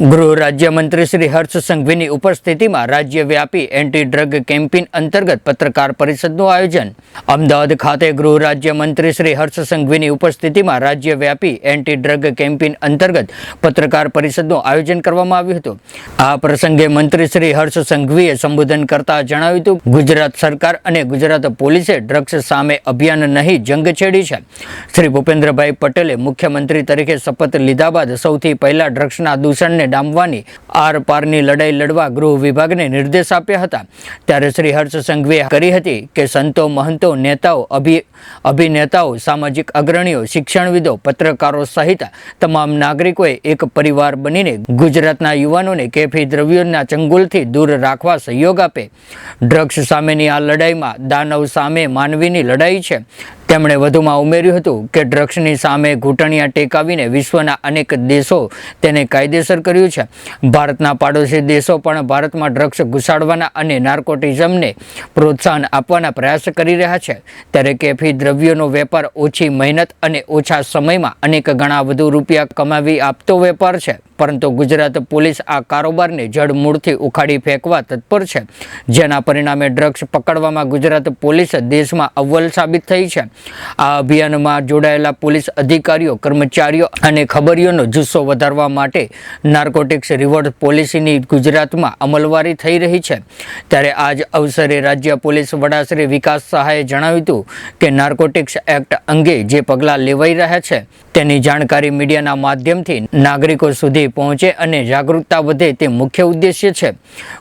ગૃહ રાજ્યમંત્રી શ્રી હર્ષ સંઘવીની ઉપસ્થિતિમાં રાજ્યવ્યાપી એન્ટી ડ્રગ કેમ્પેઇન અંતર્ગત પત્રકાર પરિષદનું આયોજન. અમદાવાદ ખાતે ગૃહ રાજ્યમંત્રી શ્રી હર્ષ સંઘવીની ઉપસ્થિતિમાં રાજ્યવ્યાપી એન્ટી ડ્રગ કેમ્પેઇન અંતર્ગત પત્રકાર પરિષદનું આયોજન કરવામાં આવ્યું હતું. આ પ્રસંગે મંત્રી શ્રી હર્ષ સંઘવીએ સંબોધન કરતા જણાવ્યું હતું, ગુજરાત સરકાર અને ગુજરાત પોલીસે ડ્રગ્સ સામે અભિયાન નહીં જંગ છેડી છે. શ્રી ભૂપેન્દ્રભાઈ પટેલે મુખ્યમંત્રી તરીકે શપથ લીધા બાદ સૌથી પહેલા ડ્રગ્સના દૂષણને ડામવાની આર પારની લડાઈ લડવા ગૃહ વિભાગને નિર્દેશ આપ્યા હતા. ત્યારે શ્રી હર્ષ સંઘવીએ કરી હતી કે સંતો, મહંતો, નેતાઓ, અભિ, અભિનેતાઓ, સામાજિક અગ્રણીઓ, શિક્ષણવિદો, પત્રકારો સહિત તમામ નાગરિકોએ એક પરિવાર બનીને ગુજરાતના યુવાનોને કેફી દ્રવ્યોના ચંગુલથી દૂર રાખવા સહયોગ આપે. ડ્રગ્સ સામેની આ લડાઈમાં દાનવ સામે માનવીની લડાઈ છે. તેમણે વધુમાં ઉમેર્યું હતું કે ડ્રગ્સની સામે ઘૂંટણિયા ટેકાવીને વિશ્વના અનેક દેશો તેને કાયદેસર કર્યું છે. ભારતના પાડોશી દેશો પણ ભારતમાં ડ્રગ્સ ઘુસાડવાના અને નાર્કોટિઝમને પ્રોત્સાહન આપવાના પ્રયાસ કરી રહ્યા છે. ત્યારે કેફી દ્રવ્યોનો વેપાર ઓછી મહેનત અને ઓછા સમયમાં અનેક ગણા વધુ રૂપિયા કમાવી આપતો વેપાર છે. પરંતુ ગુજરાત પોલીસ આ કારોબારને જડમૂળથી ઉખાડી ફેંકવા તત્પર છે. જેના પરિણામે ડ્રગ્સ પકડવામાં ગુજરાત પોલીસ દેશમાં અવ્વલ સાબિત થઈ છે. આ અભિયાનમાં જોડાયેલા પોલીસ અધિકારીઓ, કર્મચારીઓ અને ખબરીઓનો જુસ્સો વધારવા માટે નાર્કોટિક્સ રિવર્સ પોલિસીની ગુજરાતમાં અમલવારી થઈ રહી છે. ત્યારે આજ અવસરે રાજ્ય પોલીસ વડા શ્રી વિકાસ સહાયે જણાવ્યું હતું કે નાર્કોટિક્સ એક્ટ અંગે જે પગલાં લેવાઈ રહ્યા છે તેની જાણકારી મીડિયાના માધ્યમથી નાગરિકો સુધી પહોંચે અને જાગૃતતા વધે તે મુખ્ય ઉદ્દેશ્ય છે.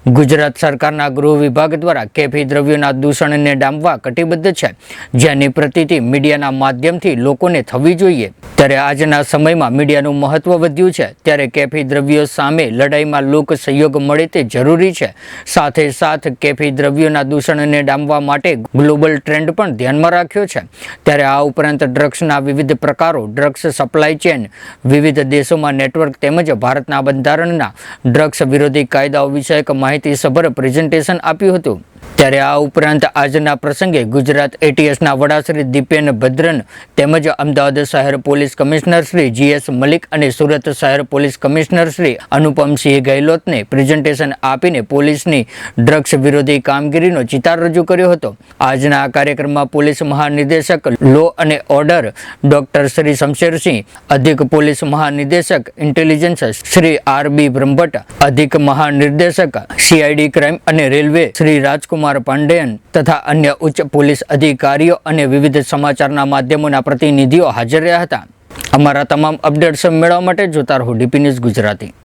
ગુજરાત સરકારના ગૃહ વિભાગ દ્વારા કેફી દ્રવ્યોના દૂષણને ડામવા કટિબદ્ધ છે, જેની પ્રતિતિ મીડિયાના માધ્યમથી લોકોને થવી જોઈએ. ત્યારે આજના સમયમાં મીડિયાનું મહત્વ વધ્યું છે, ત્યારે કેફી દ્રવ્યો સામે લડાઈમાં લોક સહયોગ મળે તે જરૂરી છે. સાથે સાથ કેફી દ્રવ્યોના દૂષણને ડામવા માટે ગ્લોબલ ટ્રેન્ડ પણ ધ્યાનમાં રાખ્યો છે. ત્યારે આ ઉપરાંત ડ્રગ્સના વિવિધ પ્રકારો, ડ્રગ્સ સપ્લાય ચેન વિવિધ દેશોમાં નેટવર્ક તેમજ ભારતના બંધારણના ડ્રગ્સ વિરોધી કાયદાઓ વિષયક માહિતીસભર પ્રેઝન્ટેશન આપ્યું હતું. ત્યારે આ ઉપરાંત આજના પ્રસંગે ગુજરાત એટીએસના વડા શ્રી દીપેન ભદ્રન તેમજ અમદાવાદ શહેર police commissioner Shri G S Malik અને સુરત શહેર પોલીસ કમિશનર શ્રી અનુપમસિંહ ગેહલોતને પ્રેઝન્ટેશન આપીને પોલીસની ડ્રગ્સ વિરોધી કામગીરીનો ચિતાર રજૂ કર્યો હતો. આજના આ કાર્યક્રમમાં પોલીસ મહાનિદેશક લો અને ઓર્ડર ડોક્ટર શ્રી શમશેરસિંહ, અધિક પોલીસ મહાનિદેશક intelligence Shri R B Brahmbhatt, અધિક મહાનિર્દેશક સીઆઈડી ક્રાઇમ અને રેલવે શ્રી રાજકુમાર પાંડેયન તથા અન્ય ઉચ્ચ પોલીસ અધિકારીઓ અને વિવિધ સમાચારના માધ્યમોના પ્રતિનિધિઓ હાજર રહ્યા હતા. અમારા તમામ અપડેટ્સ મેળવવા માટે જોતા રહો ડીપી ન્યૂઝ ગુજરાતી.